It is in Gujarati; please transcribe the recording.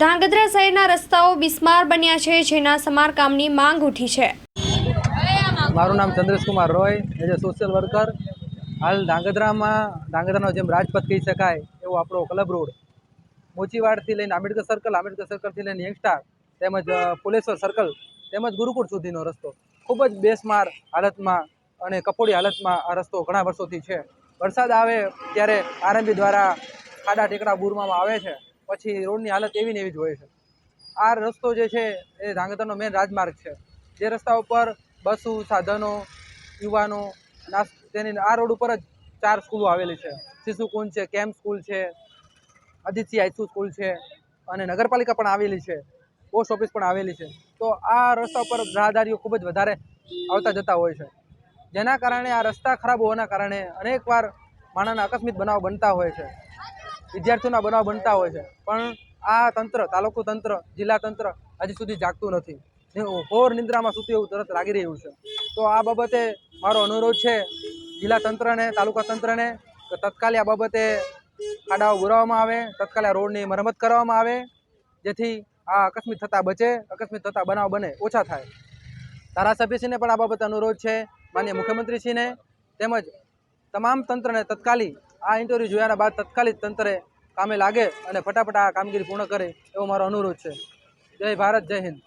ધાંગધ્રા શહેરના રસ્તાઓ બિસ્માર બન્યા છે જેના સમારકામની માંગ ઉઠી છે. મારું નામ Chandreshkumar Roy as a social worker. હાલ ધાંગધ્રામાં ધાંગધ્રાનો જેમ રાજપથ કહી શકાય એવો આપણો ક્લબ રોડ. મોચીવાડથી લઈને આંબેડકર સર્કલ આંબેડકર સર્કલથી લઈને યંગસ્ટાર તેમજ અ, ફુલેશ્વર સર્કલ તેમજ ગુરુકુળ સુધીનો રસ્તો. ખૂબ જ બેસમાર હાલતમાં અને કપોડી હાલતમાં આ રસ્તો ઘણા વર્ષોથી છે. વરસાદ આવે ત્યારે આરએમબી દ્વારા ખાડા ટેકડા બૂરવામાં આવે છે. પછી રોડની હાલત એવી ને એવી જ હોય છે. આ રસ્તો જે છે એ ધાંગધ્રાનો મેન રાજમાર્ગ છે. જે રસ્તા ઉપર બસો, સાધનો, યુવાનો તેની આ રોડ ઉપર જ ચાર સ્કૂલો આવેલી છે. શિશુકુંજ છે કેમ્પ સ્કૂલ છે આદિત્ય હાઈસ્કૂલ સ્કૂલ છે અને નગરપાલિકા પણ આવેલી છે. પોસ્ટ ઓફિસ પણ આવેલી છે. તો આ રસ્તા ઉપર રાહદારીઓ ખૂબ જ વધારે આવતા જતા હોય છે. જેના કારણે આ રસ્તા ખરાબ હોવાના કારણે અનેકવાર માણસના આકસ્મિક બનાવ બનતા હોય છે. વિદ્યાર્થીઓના બનાવ બનતા હોય છે. પણ આ તંત્ર, તાલુકુ તંત્ર, જિલ્લા તંત્ર હજી સુધી જાગતું નથી. ઘોર નિંદ્રામાં સૂતું એવું તરત લાગી રહ્યું છે. તો આ બાબતે મારો અનુરોધ છે, જિલ્લા તંત્રને, તાલુકા તંત્રને, કે તત્કાલે આ બાબતે ખાડાઓ બુરાવવામાં આવે, તત્કાલે રોડની મરમત કરવામાં આવે, જેથી આ અકસ્મિત થતા બચે, અકસ્મિત થતા બનાવ બને, ઓછા થાય. ધારાસભ્યશ્રીને પણ આ બાબતે અનુરોધ છે, માન્ય મુખ્યમંત્રીશ્રીને, તેમજ તમામ તંત્રને તત્કાલી આ ઇન્ટરવ્યૂ જોયાના બાદ તત્કાલિક તંત્રે કામે લાગે અને ફટાફટ આ કામગીરી પૂર્ણ કરે એવો મારો અનુરોધ છે. જય ભારત, જય હિન્દ.